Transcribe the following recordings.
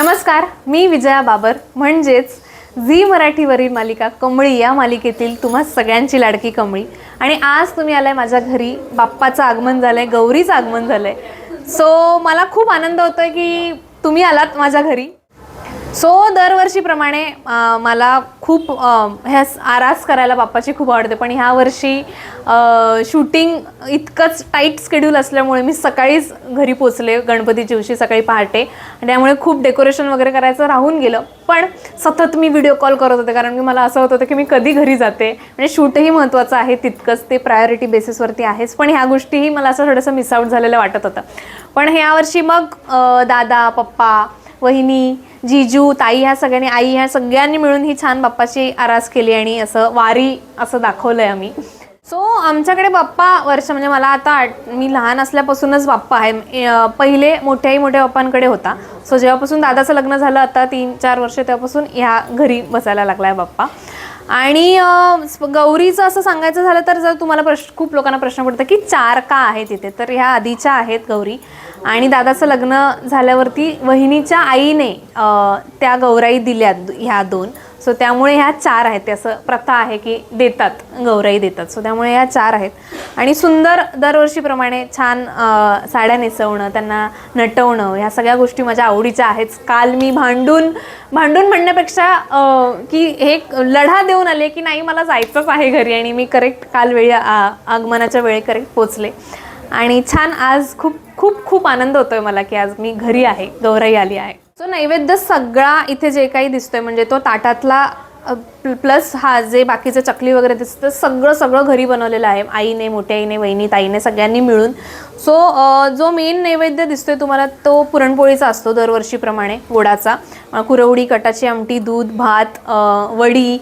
नमस्कार मी विजया बाबर. म्हणजेच झी मराठीवरील मालिका कमळी या मालिकेतील तुम्हा सगळ्यांची लाडकी कमळी. आणि आज तुम्ही आलाय माझ्या घरी. बाप्पाचं आगमन झालंय गौरीचं आगमन झालंय. सो मला खूप आनंद होतोय की तुम्ही आलात माझ्या घरी. सो दरवर्षीप्रमाणे मला खूप ह्या आरास करायला बाप्पाची खूप आवडते. पण ह्या वर्षी शूटिंग इतकंच टाईट स्केड्यूल असल्यामुळे मी सकाळीच घरी पोचले गणपतीच्या दिवशी सकाळी पहाटे. आणि त्यामुळे खूप डेकोरेशन वगैरे करायचं राहून गेलं. पण सतत मी व्हिडिओ कॉल करत होते कारण की मला असं होत होतं की मी कधी घरी जाते. म्हणजे शूटही महत्त्वाचं आहे तितकंच ते प्रायोरिटी बेसिसवरती आहेच. पण ह्या गोष्टीही मला असं थोडंसं मिसआउट झालेलं वाटत होतं. पण ह्या वर्षी मग दादा पप्पा वहिनी जिजू ताई ह्या सगळ्यांनी आई ह्या सगळ्यांनी मिळून ही छान बाप्पाची आरास केली आणि असं वारी असं दाखवलं आहे आम्ही. सो आमच्याकडे बाप्पा वर्ष म्हणजे मला आता आठ- मी लहान असल्यापासूनच बाप्पा आहे. पहिले मोठ्याही मोठ्या बाप्पांकडे होता. सो जेव्हापासून दादाचं लग्न झालं आता तीन चार वर्ष तेव्हापासून ह्या घरी बसायला लागला आहे बाप्पा. आणि गौरीचं असं सांगायचं झालं तर जर तुम्हाला प्रश्न खूप लोकांना प्रश्न पडतो की चार का आहे तिथे तर ह्या आधीच्या आहेत गौरी. आणि दादाचं लग्न झाल्यावरती वहिनीच्या आईने त्या गौराई दिल्या ह्या दोन. सो त्यामुळे ह्या चार आहेत. ते असं प्रथा आहे की देतात गौराई देतात. सो त्यामुळे ह्या चार आहेत. आणि सुंदर दरवर्षीप्रमाणे छान साड्या नेसवणं त्यांना नटवणं ह्या सगळ्या गोष्टी माझ्या आवडीच्या आहेच काल मी भांडून भांडून म्हणण्यापेक्षा की हे लढा देऊन आले की नाही मला जायचंच आहे घरी आणि मी करेक्ट काल वेळी आ- आगमनाच्या वेळी करेक्ट पोचले आणि छान आज खूप खूप खूप आनंद होतोय मला की आज मी घरी आहे गौराई आली आहे. सो नैवेद्य सगळा इथे जे काही दिसतोय म्हणजे तो ताटातला प्लस हा जे बाकीचे चकली वगैरे दिसतं सगळं सगळं घरी बनवलेलं आहे. आईने मोठ्या आईने वहिनी ताईने सगळ्यांनी मिळून. सो जो मेन नैवेद्य दिसतोय तुम्हाला तो पुरणपोळीचा असतो दरवर्षीप्रमाणे गोडाचा कुरवडी कटाची आमटी दूध भात वडी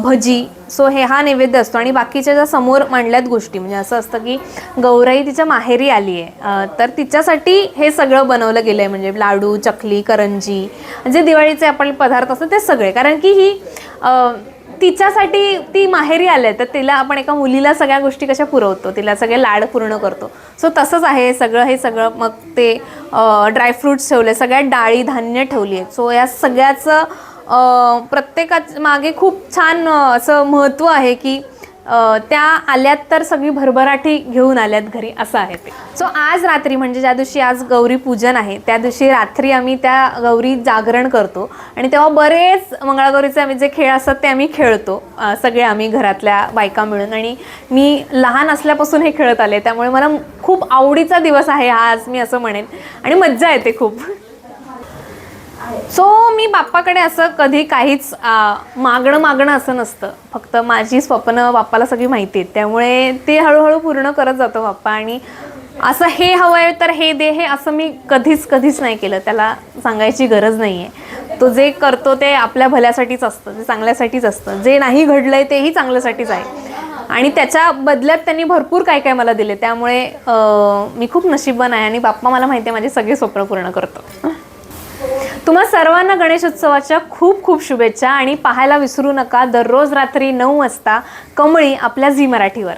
भजी. सो हे हा नैवेद्य असतो. आणि बाकीच्या ज्या समोर मांडल्यात गोष्टी म्हणजे असं असतं की गौराई तिच्या माहेरी आली आहे. तर तिच्यासाठी हे सगळं बनवलं गेलं आहे म्हणजे लाडू चकली करंजी जे दिवाळीचे आपण पदार्थ असतात ते सगळे. कारण की ही तिच्यासाठी ती माहेरी आले तर तिला आपण एका मुलीला सगळ्या गोष्टी कशा पुरवतो? तिला सगळे लाड पूर्ण करतो. सो तसंच आहे हे सगळं हे सगळं. मग ते ड्रायफ्रुट्स ठेवले सगळ्या डाळी धान्य ठेवली आहेत. सो या सगळ्याचं प्रत्येकाच मागे खूप छान असं महत्त्व आहे की त्या आल्यात तर सगळी भरभराटी घेऊन आल्यात घरी असं आहे ते. सो आज रात्री म्हणजे ज्या दिवशी आज गौरी पूजन आहे त्या दिवशी रात्री आम्ही त्या गौरी जागरण करतो आणि तेव्हा बरेच मंगळागौरीचे आम्ही जे खेळ असतात ते आम्ही खेळतो. सगळे आम्ही घरातल्या बायका मिळून आणि मी लहान असल्यापासून हे खेळत आले त्यामुळे मला खूप आवडीचा दिवस आहे हा आज मी असं म्हणेन. आणि मज्जा येते खूप. सो मी बाप्पाकडे असं कधी काहीच मागणं मागणं असं नसतं. फक्त माझी स्वप्न बाप्पाला सगळी माहिती आहेत. त्यामुळे ते हळूहळू पूर्ण करत जातो बाप्पा आणि असं हे हवं आहे तर हे दे हे असं मी कधीच कधीच नाही केलं. त्याला सांगायची गरज नाही आहे तो जे करतो ते आपल्या भल्यासाठीच असतं ते चांगल्यासाठीच असतं. जे नाही घडलं आहे तेही चांगल्यासाठीच आहे. आणि त्याच्या बदल्यात त्यांनी भरपूर काय काय मला दिले. त्यामुळे मी खूप नशीबवान आहे आणि बाप्पा मला माहिती आहे माझे सगळे स्वप्न पूर्ण करतो. तुम्हा सर्वांना गणेशोत्सवाच्या खूप खूप शुभेच्छा आणि पाहायला विसरू नका दररोज रात्री नऊ वाजता कमळी आपल्या झी मराठीवर.